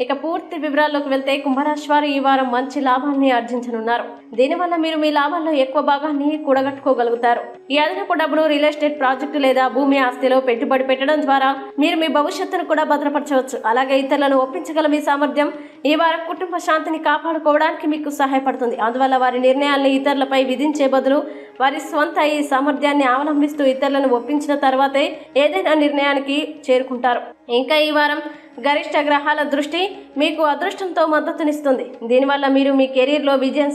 ఇక పూర్తి వివరాల్లోకి వెళ్తే కుంభరాశి వారు ఈ వారం మంచి లాభాన్ని ఆర్జించనున్నారు. దీనివల్ల మీరు మీ లాభాల్లో ఎక్కువ భాగాన్ని కూడగట్టుకోగలుగుతారు. ఈ అదనపు డబ్బును రియల్ ఎస్టేట్ ప్రాజెక్టు లేదా భూమి ఆస్తిలో పెట్టుబడి పెట్టడం ద్వారా మీరు మీ భవిష్యత్తును కూడా భద్రపరచవచ్చు. అలాగే ఇతరులను ఒప్పించగల మీ సామర్థ్యం ఈ వారం కుటుంబ శాంతిని కాపాడుకోవడానికి మీకు సహాయపడుతుంది. అందువల్ల వారి నిర్ణయాల్ని ఇతరులపై విధించే బదులు వారి స్వంత ఈ సామర్థ్యాన్ని అవలంబిస్తూ ఇతరులను ఒప్పించిన తర్వాతే ఏదైనా నిర్ణయానికి చేరుకుంటారు. ఇంకా ఈ వారం గరిష్ట గ్రహాల దృష్టి మీకు అదృష్టంతో మద్దతునిస్తుంది. దీనివల్ల మీరు మీ కెరీర్లో విజయం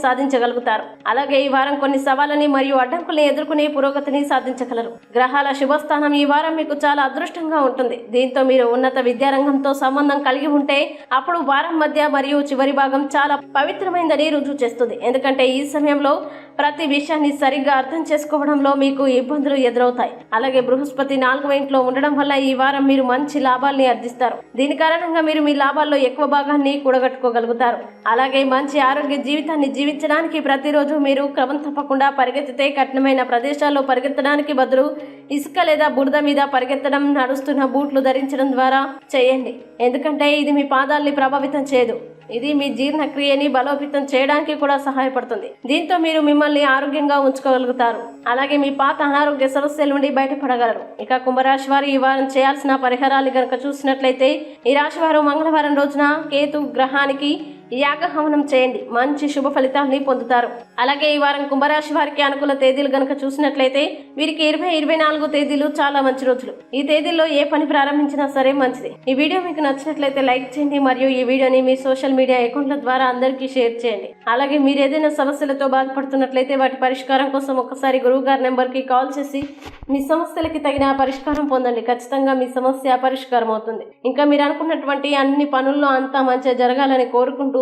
సాధించగలుగుతారు అలాగే ఈ వారం కొన్ని సవాళ్ళని మరియు అడ్డంకుల్ని ఎదుర్కొనే పురోగతిని సాధించగలరు. గ్రహాల శుభస్థానం ఈ వారం మీకు చాలా అదృష్టంగా ఉంటుంది. దీంతో మీరు ఉన్నత విద్యారంగంతో సంబంధం కలిగి ఉంటే అప్పుడు వారం మధ్య మరియు చివరి భాగం చాలా పవిత్రమైందని రుజువు చేస్తుంది. ఎందుకంటే ఈ సమయంలో ప్రతి విషయాన్ని సరిగ్గా అర్థం చేసుకోవడంలో మీకు ఇబ్బందులు ఎదురవుతాయి. అలాగే బృహస్పతి నాలుగవ ఇంట్లో ఉండడం వల్ల ఈ వారం మీరు మంచి లాభాల్ని అర్జిస్తారు దీని కారణంగా మీరు మీ లాభాల్లో ఎక్కువ భాగాన్ని కూడగట్టుకోగలుగుతారు. అలాగే మంచి ఆరోగ్య జీవితాన్ని జీవించడానికి ప్రతిరోజు మీరు క్రమం తప్పకుండా పరిగెత్తితే కఠినమైన ప్రదేశాల్లో పరిగెత్తడానికి బదులు ఇసుక లేదా బురద మీద పరిగెత్తడం నడుస్తున్న బూట్లు ధరించడం ద్వారా చేయండి. ఎందుకంటే ఇది మీ పాదాల్ని ప్రభావితం చేయదు. ఇది మీ జీర్ణక్రియని బలోపేతం చేయడానికి కూడా సహాయపడుతుంది. దీంతో మీరు మిమ్మల్ని ఆరోగ్యంగా ఉంచుకోగలుగుతారు. అలాగే మీ పాత అనారోగ్య సమస్యల నుండి బయటపడగలరు. ఇక కుంభరాశి వారు ఈ వారం చేయాల్సిన పరిహారాలు గనక చూసినట్లయితే ఈ రాశి వారు మంగళవారం రోజున కేతు గ్రహానికి యాగహవనం చేయండి. మంచి శుభ ఫలితాన్ని పొందుతారు. అలాగే ఈ వారం కుంభరాశి వారికి అనుకూల తేదీలు గనక చూసినట్లయితే వీరికి ఇరవై ఇరవై నాలుగు తేదీలు చాలా మంచి రోజులు. ఈ తేదీల్లో ఏ పని ప్రారంభించినా సరే మంచిది. ఈ వీడియో మీకు నచ్చినట్లయితే లైక్ చేయండి మరియు ఈ వీడియోని మీ సోషల్ మీడియా అకౌంట్ల ద్వారా అందరికీ షేర్ చేయండి. అలాగే మీరు ఏదైనా సమస్యలతో బాధపడుతున్నట్లయితే వాటి పరిష్కారం కోసం ఒకసారి గురువు గారి నెంబర్కి కాల్ చేసి మీ సమస్యలకి తగిన పరిష్కారం పొందండి. ఖచ్చితంగా మీ సమస్య పరిష్కారం అవుతుంది ఇంకా మీరు అనుకున్నటువంటి అన్ని పనుల్లో అంతా మంచిగా జరగాలని కోరుకుంటూ